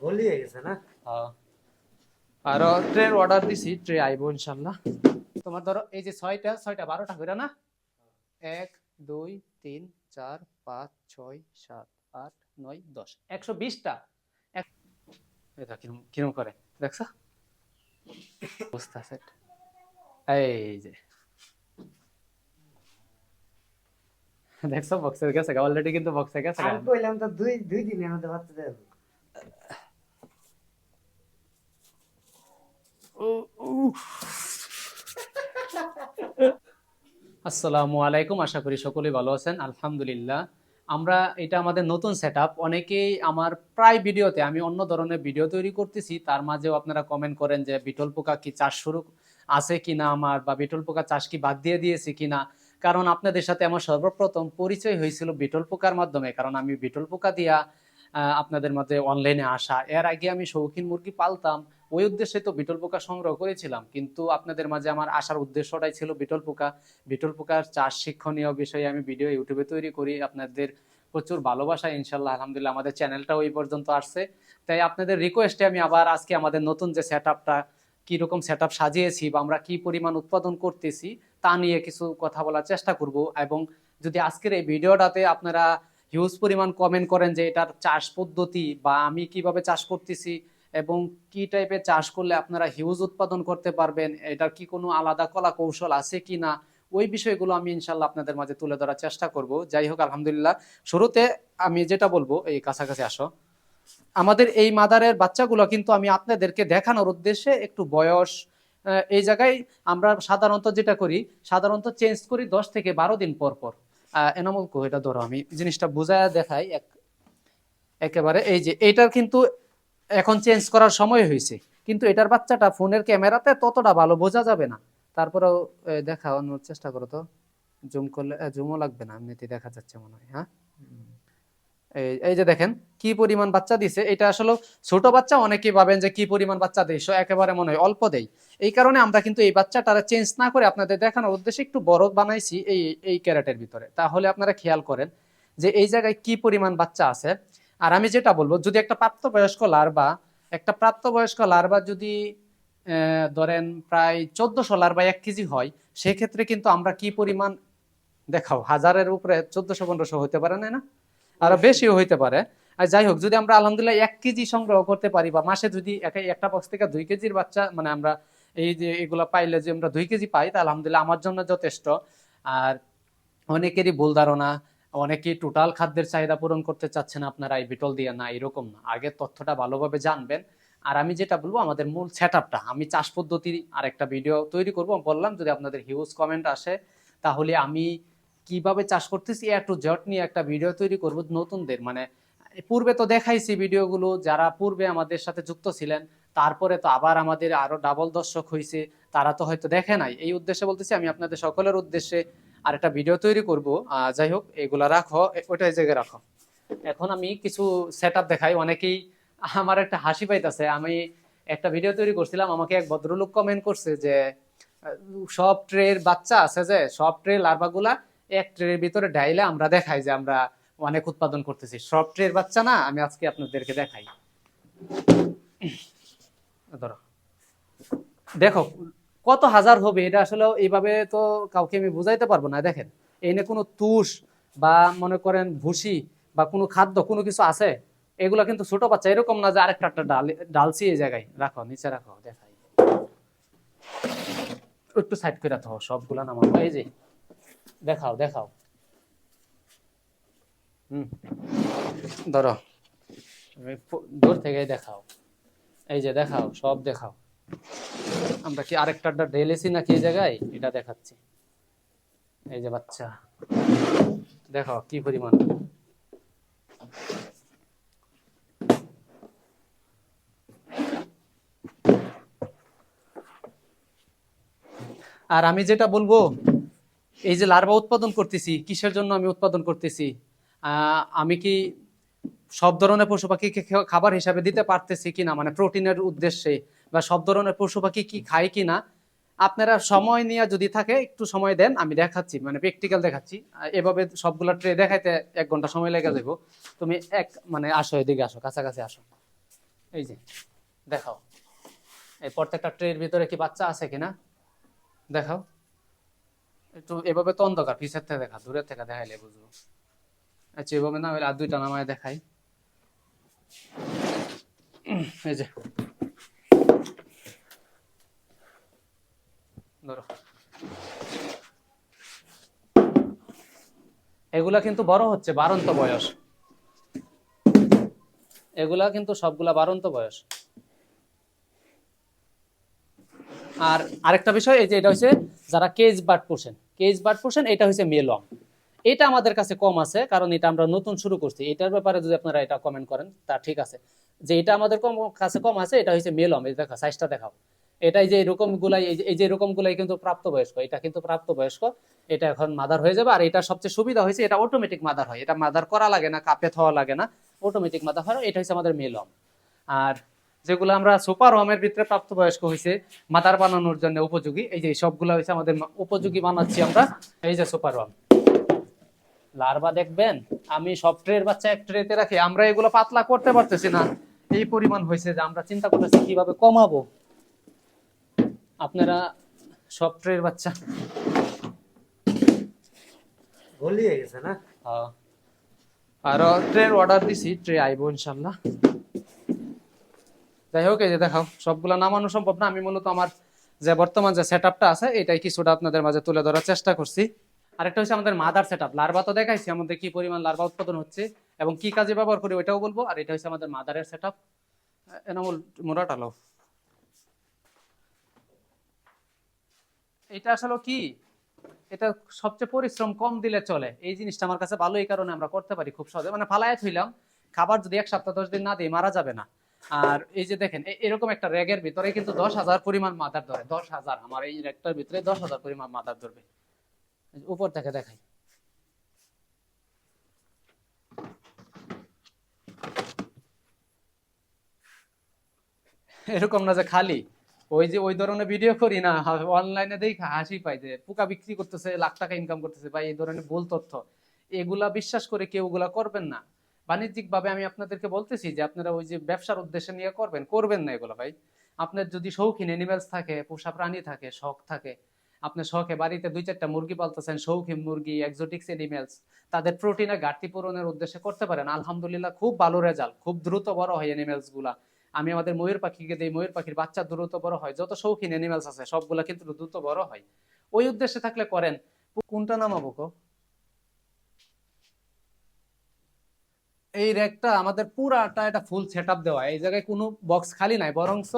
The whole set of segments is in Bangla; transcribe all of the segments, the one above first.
ভুলই হয়ে গেছে না? আর ট্রের অর্ডার দিছি ট্রে আইবো ইনশাল্লাহ তোমার ধরো এই যে ছয়টা ছয়টা বারোটা করে না? এক দুই তিন চার পাঁচ ছয় সাত আট নয় দশ। একশো বিশটা। এক- এটা কিরম কিরম করে দেখছ? অবস্থা সেট এই যে। দেখছ বক্সে গেছে অলরেডি কিন্তু বক্সে গেছে কইলাম তো দুই দুই দিনে আমাদের বাচ্চা দেব। আসসালামু আলাইকুম, আশা করি সকলেই ভালো আছেন, আলহামদুলিল্লাহ। আমরা এটা আমাদের নতুন সেট অনেকেই আমার প্রায় ভিডিওতে, আমি অন্য ধরনের ভিডিও তৈরি করতেছি, তার মাঝেও আপনারা কমেন্ট করেন যে বিটল পোকা কি চাষ শুরু আছে কিনা আমার, বা বিটল পোকা চাষ কি বাদ দিয়ে দিয়েছি কিনা। কারণ আপনাদের সাথে আমার সর্বপ্রথম পরিচয় হয়েছিল বিটল পোকার মাধ্যমে, কারণ আমি বিটল পোকা দিয়া আপনাদের মধ্যে অনলাইনে আসা। এর আগে আমি শৌখিন মুরগি পালতাম, ওই উদ্দেশ্যে তো বিটল পোকা সংগ্রহ করেছিলাম। কিন্তু আপনাদের মাঝে আমার আসার উদ্দেশ্যটাই ছিল বিটল পোকা। বিটল পোকার চাষ শিক্ষণীয় বিষয়ে আমি ভিডিও ইউটিউবে তৈরি করি। আপনাদের প্রচুর ভালোবাসা, ইনশাল্লাহ, আলহামদুলিল্লাহ, আমাদের চ্যানেলটাও ওই পর্যন্ত আসছে। তাই আপনাদের রিকোয়েস্টে আমি আবার আজকে আমাদের নতুন যে সেট আপটা কীরকম সেট আপ সাজিয়েছি বা আমরা কি পরিমাণ উৎপাদন করতেছি, তা নিয়ে কিছু কথা বলার চেষ্টা করব। এবং যদি আজকের এই ভিডিওটাতে আপনারা হিউজ পরিমাণ কমেন্ট করেন যে এটার চাষ পদ্ধতি বা আমি কীভাবে চাষ করতেছি এবং কি টাইপের চাষ করলে আপনারা হিউজ উৎপাদন করতে পারবেন, এটার কি কোনো আলাদা কলা কৌশল আছে কি না ওই বিষয়গুলো আমি ইনশাল্লাহ আপনাদের মাঝে তুলে ধরার চেষ্টা করব। যাই হোক, আলহামদুলিল্লাহ। শুরুতে আমি যেটা বলব, এই কাছাকাছি আসো। আমাদের এই মাদারের বাচ্চাগুলো কিন্তু আমি আপনাদেরকে দেখানোর উদ্দেশ্যে একটু বয়স এই জায়গায় আমরা সাধারণত যেটা করি, সাধারণত চেঞ্জ করি দশ থেকে বারো দিন পর পর। এনামুল কো, এটা ধরো আমি জিনিসটা বুঝায় দেখাই এক, একেবারে এই যে এটার কিন্তু এখন চেঞ্জ করার সময় হয়েছে কিন্তু এটার বাচ্চাটা ফোনের ক্যামেরাতে ততটা ভালো বোঝা যাবে না। তারপরেও দেখানোর চেষ্টা করো তো। জুম করলে জুমও লাগবে না এমনিতে দেখা যাচ্ছে মনে হয় হ্যাঁ? এই যে দেখেন, কি পরিমাণ বাচ্চা দিছে, এটা আসলে ছোট বাচ্চা অনেকেই ভাবেন যে কি পরিমাণ বাচ্চা দেয়, সো একেবারে মনে হয় অল্প দেয়। এই কারণে আমরা কিন্তু এই বাচ্চাটারা চেঞ্জ না করে আপনাদের দেখানোর উদ্দেশ্যে একটু বড় বানাইছি এই এই ক্যারেটের ভিতরে। তাহলে আপনারা খেয়াল করেন যে এই জায়গায় কি পরিমাণ বাচ্চা আছে। আর আমি যেটা বলব, যদি একটা প্রাপ্তবয়স্ক লার্বা একটা প্রাপ্তবয়স্ক লার্বা যদি ধরেন প্রায় চোদ্দশো লার্বা এক কেজি হয়, সেক্ষেত্রে কিন্তু আমরা কি পরিমাণ দেখাও, হাজারের উপরে চোদ্দশো, পনেরোশো হতে পারে না? আরও বেশিও হইতে পারে। আর যাই হোক যদি আমরা আলহামদুলিল্লাহ এক কেজি সংগ্রহ করতে পারি বা মাসে যদি এক- একটা বক্স থেকে দুই কেজির বাচ্চা মানে আমরা এই যে এগুলা পাইলে যে আমরা দুই কেজি পাই তা আলহামদুলিল্লাহ আমার জন্য যথেষ্ট। আর অনেকেরই ভুল ধারণা অনেকেই টোটাল খাদ্যের চাহিদা পূরণ করতে চাচ্ছেন আপনারা এই বিটল দিয়ে। না এরকম না। আগে তথ্যটা ভালোভাবে জানবেন। আর আমি যেটা বলব আমাদের মূল সেট আমি চাষ পদ্ধতির আর একটা ভিডিও তৈরি করব। বললাম যদি আপনাদের হিউজ কমেন্ট আসে তাহলে আমি কীভাবে চাষ করতেছি, এ জট নিয়ে একটা ভিডিও তৈরি করব নতুনদের। মানে পূর্বে তো দেখাইছি ভিডিওগুলো যারা পূর্বে আমাদের সাথে যুক্ত ছিলেন, তারপরে তো আবার আমাদের আরও ডাবল দর্শক হয়েছে তারা তো হয়তো দেখে নাই। এই উদ্দেশ্যে বলতেছি, আমি আপনাদের সকলের উদ্দেশ্যে আর একটা ভিডিও তৈরি করব। যাই হোক, এগুলা রাখো ওইটা এই জায়গায় রাখো। এখন আমি কিছু সেট আপ দেখাই, অনেকেই আমার একটা হাসি পাইতেছে। আমি একটা ভিডিও তৈরি করছিলাম, আমাকে এক ভদ্রলোক কমেন্ট করছে যে সব ট্রের বাচ্চা আছে যে, সব ট্রে লার্ভাগুলা এক ট্রের ভিতরে ডাইলে আমরা দেখাই যে আমরা অনেক উৎপাদন করতেছি। সব ট্রের বাচ্চা না, আমি আজকে আপনাদেরকে দেখাই। ধরো। দেখো, কত হাজার হবে, এটা আসলে এইভাবে তো কাউকে আমি বুঝাইতে পারব না, দেখেন। এনে কোনো তুষ বা মনে করেন ভুসি বা কোনো খাদ্য, কোনো কিছু আছে? এগুলা কিন্তু ছোট বাচ্চা, এরকম না যে আরেকটা একটা ডাল, ডালছি এই জায়গায়। রাখো, নিচে রাখো, দেখাই। একটু সাইড করে রাখো সবগুলা নামাও এই যে দেখাও দেখাও। হুম। ধরো। দূর থেকে দেখাও। এই যে দেখাও সব দেখাও। আমরা কি আরেকটা ঢেলেছি নাকি এই জায়গায়? এটা দেখাচ্ছি। এই যে বাচ্চা। দেখো কি পরিমাণ। আর আমি যেটা বলব এই যে লার্ভা উৎপাদন করতেছি, কিসের জন্য আমি উৎপাদন করতেছি? আমি কি সব ধরনের পশু পাখিকে খাবার হিসাবে দিতে পারতেছি কিনা? মানে প্রোটিনের উদ্দেশ্যে বা সব ধরনের পশু পাখি কি খায় কিনা? আপনারা সময় নিয়ে যদি থাকে, একটু সময় দেন, আমি দেখাচ্ছি মানে প্র্যাকটিক্যাল দেখাচ্ছি। এভাবে সবগুলা ট্রে দেখাইতে এক ঘণ্টা সময় লেগে যাব তুমি এক মানে আসো এদিকে আসো, কাছাকাছি আসো। এই যে, দেখাও। এই প্রত্যেকটা ট্রের ভিতরে কি বাচ্চা আছে কিনা? দেখাও। একটু এভাবে তো অন্ধকার, পিছের থেকে দেখা, দূরের থেকে দেখাইলে বুঝব। আচ্ছা এভাবে না হলে আর দুইটা নামায় দেখাই। এই যে। ধরো। এগুলা কিন্তু বড় হচ্ছে বারন্ত বয়স। এগুলা কিন্তু সবগুলা বারন্ত বয়স। আর আরেকটা বিষয়, এই যে এটা হচ্ছে যারা কেজ বার্ড পোষেন। কেজ বার্ড পোষেন, এটা হচ্ছে মেলম এটা আমাদের কাছে কম আছে, কারণ এটা আমরা নতুন শুরু করছি। এটার ব্যাপারে যদি আপনারা এটা কমেন্ট করেন, তা ঠিক আছে। যে এটা আমাদের কম কাছে কম আছে, এটা হচ্ছে মেলম এই দেখা সাইজটা দেখাও। এটাই যে এরকম গুলাই এই যে- এরকম গুলাই কিন্তু প্রাপ্তবয়স্ক। এটা কিন্তু প্রাপ্তবয়স্ক। এটা এখন মাদার হয়ে যাবে, আর এটা সবচেয়ে সুবিধা হয়েছে এটা অটোমেটিক মাদার হয়। এটা মাদার করা লাগে না, কাপে থাওয়া লাগে না। অটোমেটিক মাদার হয়, এটা হচ্ছে আমাদের মেলম আর যেগুলো আমরা সুপার হোমের ভিতরে প্রাপ্তবয়স্ক হয়েছে মাদার বানানোর জন্য উপযোগী। এই যে সবগুলো হয়েছে আমাদের উপযোগী বানাচ্ছি আমরা। এই যে সুপার হোম। লার্ভা দেখবেন আমি সব ট্রের বাচ্চা এক ট্রেতে রাখি আমরা এগুলো পাতলা করতে পারতেছি না। এই পরিমাণ হয়েছে যে আমরা চিন্তা করতেছি কীভাবে কমাবো। আপনারা সব ট্রের বাচ্চা গলিয়ে গেছে না? হ্যাঁ। আরও ট্রের অর্ডার দিছি ট্রে আইবো ইনশাল্লাহ। যাই হোক, এই যে দেখাও সবগুলা নামানো সম্ভব না। আমি মূলত আমার যে বর্তমান যে সেট আছে, এটাই কিছুটা আপনাদের মাঝে তুলে ধরার চেষ্টা করছি। আরেকটা হচ্ছে আমাদের মাদার সেট আপ লার্ভা তো দেখাইছি, আমাদের কি পরিমাণ লার্ভা উৎপাদন হচ্ছে এবং কি কাজে ব্যবহার করি ওটাও বলব। আর এটা হচ্ছে আমাদের মাদারের সেট আপ এনামুল মোরাটা লো এটা আসলে কি? এটা সবচেয়ে পরিশ্রম কম দিলে চলে। এই জিনিসটা আমার কাছে ভালো, এই কারণে আমরা করতে পারি খুব সহজে। মানে ফালায় থইলাম। খাবার যদি এক সপ্তাহ, দশ দিন না দিই, মারা যাবে না। আর এই যে দেখেন এরকম একটা র্যাগের ভিতরে কিন্তু দশ হাজার পরিমাণ মাদার ধরে, দশ হাজার, আমার এই র্যাগটার ভিতরে দশ হাজার পরিমাণ মাদার ধরবে। উপর থেকে দেখাই। এরকম না যে খালি, ওই যে ওই ধরনের ভিডিও করি না অনলাইনে দেখে হাসি পাই যে পোকা বিক্রি করতেছে, লাখ টাকা ইনকাম করতেছে, ভাই, এই ধরনের ভুল তথ্য। এগুলা বিশ্বাস করে কেউ ওগুলা করবেন না। বাণিজ্যিক ভাবে আমি আপনাদেরকে বলতেছি যে আপনারা ওই যে ব্যবসার উদ্দেশ্যে নিয়ে করবেন করবেন না এগুলো ভাই। আপনার যদি শৌখিন এনিমেলস থাকে, পোষা প্রাণী থাকে, শখ থাকে আপনি শখে বাড়িতে দুই চারটা মুরগি পালতেছেন, শৌখিন মুরগি এক্সোটিক্স এনিমেলস তাদের প্রোটিনের ঘাটতি পূরণের উদ্দেশ্যে করতে পারেন, আলহামদুলিল্লাহ খুব ভালো রেজাল্ট খুব দ্রুত বড় হয় এনিমেলসগুলা। আমি আমাদের ময়ূর পাখিকে দিই, ময়ূর পাখির বাচ্চা দ্রুত বড় হয়, যত শৌখিন এনিমেলস আছে, সবগুলা কিন্তু দ্রুত বড় হয়। ওই উদ্দেশ্যে থাকলে করেন। কোনটা নামাবো এই র্যাকটা আমাদের পুরাটা এটা ফুল সেট আপ দেওয়া। এই জায়গায় কোনো বক্স খালি নাই, বরংস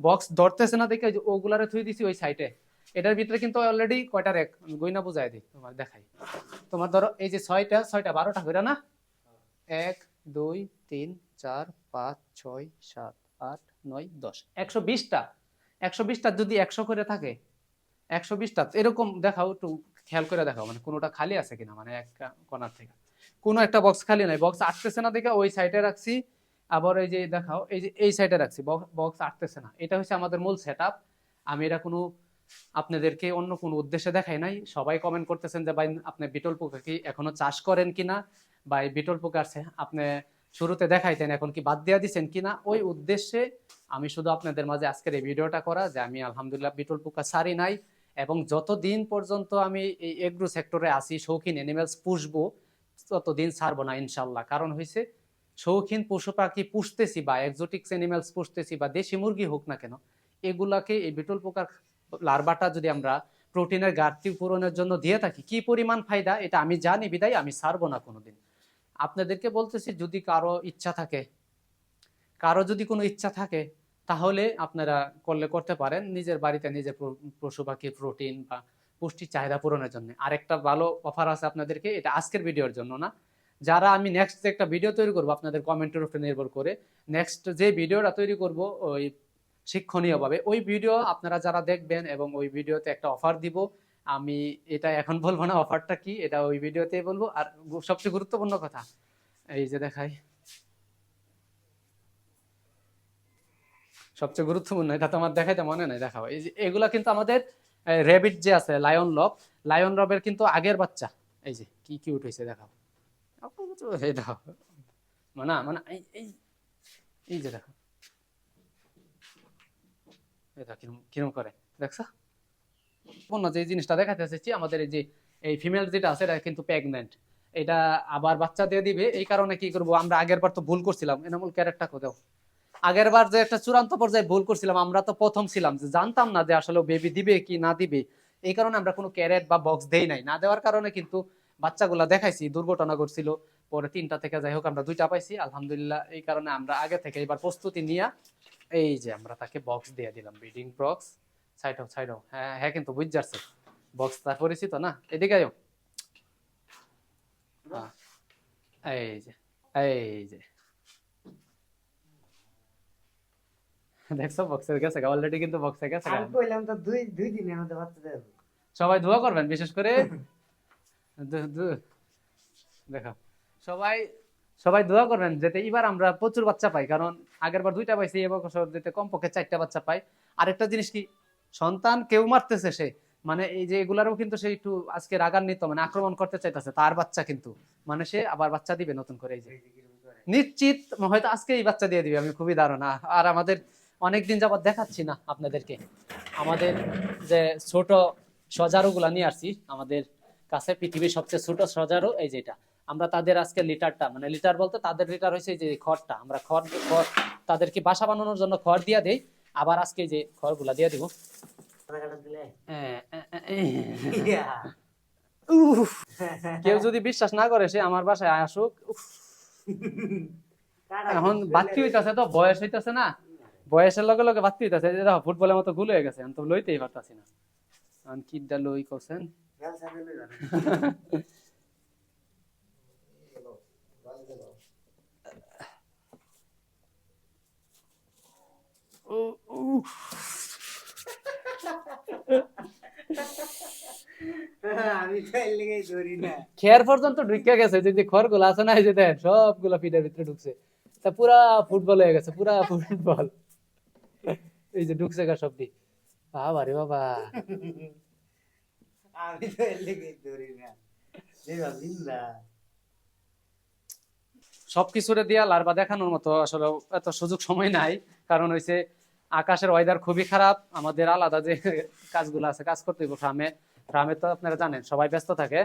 বক্স ধরতেছে না দেখে ওগুলারে থুই দিছি ওই সাইডে এটার ভিতরে কিন্তু অলরেডি কয়টা র্যাক গইনা বুঝাই দিই তোমার দেখাই। তোমার ধরো এই যে ছয়টা ছয়টা, বারোটা করে না? এক, দুই, তিন, চার, পাঁচ, ছয়, সাত, আট, নয়, দশ। একশো বিশটা। একশো বিশটা যদি একশো করে থাকে, একশো বিশটা। এরকম দেখাও, একটু খেয়াল করে দেখাও মানে কোনোটা খালি আছে কিনা মানে একটা কর্নার থেকে। কোনো একটা বক্স খালি নাই। বক্স আটতেছে না দেখে ওই সাইডে রাখছি। আবার এই যে দেখাও, এই যে এই সাইডে রাখছি। বক্স আটতেছে না। এটা হচ্ছে আমাদের মূল সেট আমি এটা কোনো আপনাদেরকে অন্য কোনো উদ্দেশ্যে দেখাই নাই। সবাই কমেন্ট করতেছেন যে, ভাই, আপনি বিটল পোকা কি এখনও চাষ করেন কিনা বা এই বিটল পোকা আছে। আপনি শুরুতে দেখাইতেন, এখন কি বাদ দিয়া দিচ্ছেন কিনা ওই উদ্দেশ্যে আমি শুধু আপনাদের মাঝে আজকের এই ভিডিওটা করা যে, আমি আলহামদুলিল্লাহ বিটল পোকা সারি নাই। এবং যতদিন পর্যন্ত আমি এই এগ্রো সেক্টরে আসি শৌখিন এনিমেলস পুষবো ততদিন ছাড়বো না, ইনশাল্লাহ। কারণ হয়েছে শৌখিন পশু পাখি পুষতেছি বা এক্সোটিক্স এনিমেলস পুষতেছি বা দেশি মুরগি হোক না কেন, এগুলাকে এই বিটল পোকার লার্ভাটা যদি আমরা প্রোটিনের ঘাটতি পূরণের জন্য দিয়ে থাকি, কি পরিমাণ ফায়দা? এটা আমি জানি, বিদায়, আমি ছাড়বো না কোনোদিন। আপনাদেরকে বলতেছি, যদি কারও ইচ্ছা থাকে, কারও যদি কোনো ইচ্ছা থাকে, তাহলে আপনারা করলে করতে পারেন। নিজের বাড়িতে নিজের পশু পাখির প্রোটিন বা পুষ্টি চাহিদা পূরণের জন্য। আরেকটা ভালো অফার আছে আপনাদেরকে, এটা আজকের ভিডিওর জন্য না। যারা আমি নেক্সট একটা ভিডিও তৈরি করব, আপনাদের কমেন্টের উপরে নির্ভর করে নেক্সট যে ভিডিওটা তৈরি করব, ওই শিক্ষণীয়ভাবে ওই ভিডিও আপনারা যারা দেখবেন এবং ওই ভিডিওতে একটা অফার দিব, আমি এটা এখন বলব না অফারটা কি, এটা ওই ভিডিওতেই বলব। আর সবচেয়ে গুরুত্বপূর্ণ কথা, এই যে দেখাই। সবচেয়ে গুরুত্বপূর্ণ, এটা তো আমার দেখাইতে মনে নাই, দেখাও। এই যে, এগুলা কিন্তু আমাদের রেবিট যে আছে লায়ন লব লায়ন লবের কিন্তু আগের বাচ্চা। এই যে, কি কিউট হয়েছে, দেখাও। মানে মানে এই এই যে দেখো। এটা কিরম করে, দেখছ? অন্য যে জিনিসটা দেখাতে এসেছি, আমাদের এই যে, এই ফিমেল যেটা আছে, এটা কিন্তু প্রেগনেন্ট এটা আবার বাচ্চা দিয়ে দিবে, এই কারণে কি করব, আমরা আগের বার তো ভুল করছিলাম। এনামুল ক্যারেক্টার কোথাও আগের বার যে একটা চূড়ান্ত পর্যায়ে ভুল করছিলাম, আমরা তো প্রথম ছিলাম যে জানতাম না যে আসলে বেবি দিবে কি না দিবে। এই কারণে আমরা কোনো ক্যারেট বা বক্স দেই নাই। না দেওয়ার কারণে কিন্তু বাচ্চাগুলা দেখাইছি, দুর্ঘটনা ঘটছিল। পরে তিনটা থেকে যাই হোক আমরা দুইটা পাইছি। আলহামদুলিল্লাহ, এই কারণে আমরা আগে থেকে এবার প্রস্তুতি নিয়ে এই যে আমরা তাকে বক্স দিয়ে দিলাম ব্রিডিং বক্স সাইড হোক সাইড হোক হ্যাঁ হ্যাঁ কিন্তু বুঝ যাচ্ছে। বক্স তার পরিচিত না? এদিকে হ্যাঁ। এই যে এই যে। দেখছ? বক্সে গেছে অলরেডি কিন্তু বক্সে গেছে আমি কইলাম তো দুই দুই দিনের মধ্যে বাচ্চা দেব সবাই দোয়া করবেন বিশেষ করে দেখো সবাই সবাই দোয়া করবেন যাতে এবার আমরা প্রচুর বাচ্চা পাই। কারণ আগের বার দুইটা পাইছি এবার যাতে কমপক্ষে চারটা বাচ্চা পাই। আরেকটা জিনিস কি সন্তান কেউ মারতেছে সে। মানে এই যে এগুলারও কিন্তু সে একটু আজকে রাগান্বিত মানে আক্রমণ করতে চাইতেছে তার বাচ্চা কিন্তু। মানে সে আবার বাচ্চা দিবে নতুন করে এই যে। নিশ্চিত হয়তো আজকে এই বাচ্চা দিয়ে দিবে আমি খুবই ধারণা। আর আমাদের অনেকদিন যাবত দেখাচ্ছি না আপনাদেরকে। আমাদের যে ছোট সজারুগুলা নিয়ে আসছি আমাদের কাছে পৃথিবীর সবচেয়ে ছোট সজারু এই যেটা আমরা তাদের আজকে লিটারটা মানে লিটার বলতে তাদের লিটার হয়েছে যে খড়টা। আমরা খড় খড় তাদেরকে বাসা বানানোর জন্য খড় দিয়ে দেই আবার আজকে যে খড়গুলা দিয়ে দিব। কাটা দিলে উফ, কেউ যদি বিশ্বাস না করে সে আমার বাসায় আসুক এখন বাত্তি হইতেছে তো বয়স হইতেছে না। বয়সের লগে লগে এই যে দেখো, ফুটবলের মতো গুলো হয়ে গেছে, আমি তো লইতেই পারতাছি না। এখন কিডটা লই করছেন ঢুকে গেছে যে যে খড়গুলো আছে না যে সবগুলো পিঠের ভিতরে ঢুকছে। তা পুরা ফুটবল হয়ে গেছে, পুরা ফুটবল। এই যে ঢুকছে গা সবদি। বাবা রে বাবা। আমি তো এর লেগেই ধরি না। সবকিছুরে দিয়া লার্ভা দেখানোর মতো আসলে এত সুযোগ সময় নাই। কারণ হইছে আকাশের ওয়েদার খুবই খারাপ। আমাদের আলাদা যে কাজগুলো আছে কাজ করতে হইব ফার্মে ফার্মে তো আপনারা জানেন সবাই ব্যস্ত থাকে।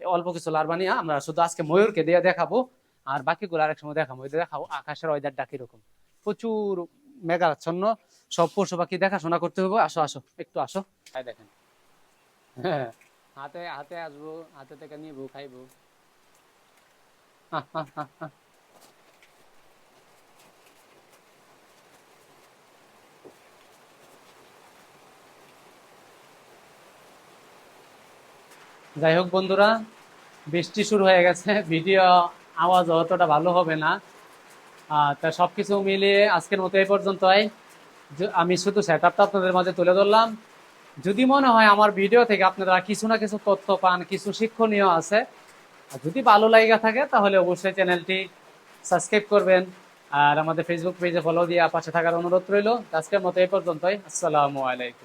অল্প কিছু লার্ভা নিয়ে আমরা শুধু আজকে ময়ূরকে দিয়ে দেখাবো। আর বাকিগুলো আরেক সময় দেখাবো। দেখাবো আকাশের ওয়েদারটা কীরকম? প্রচুর মেঘাচ্ছন্ন। সব পশু পাখি দেখাশোনা করতে হবে আসো আসো একটু আসো। দেখেন। হ্যাঁ। হাতে হাতে আসব হাতে থেকে খাইবো। হা, হা, হা। যাই হোক বন্ধুরা বৃষ্টি শুরু হয়ে গেছে। ভিডিও আওয়াজ অতটা ভালো হবে না। তা সবকিছু মিলিয়ে আজকের মতো এই পর্যন্তই। আমি শুধু সেট আপটা আপনাদের মাঝে তুলে ধরলাম। যদি মনে হয় আমার ভিডিও থেকে আপনারা কিছু না কিছু তথ্য পান, কিছু শিক্ষণীয় আছে যদি ভালো লাগা থাকে, তাহলে অবশ্যই চ্যানেলটি সাবস্ক্রাইব করবেন। আর আমাদের ফেসবুক পেজে ফলো দিয়ে পাশে থাকার অনুরোধ রইল। আজকের মতো এই পর্যন্তই। আসসালামু আলাইকুম।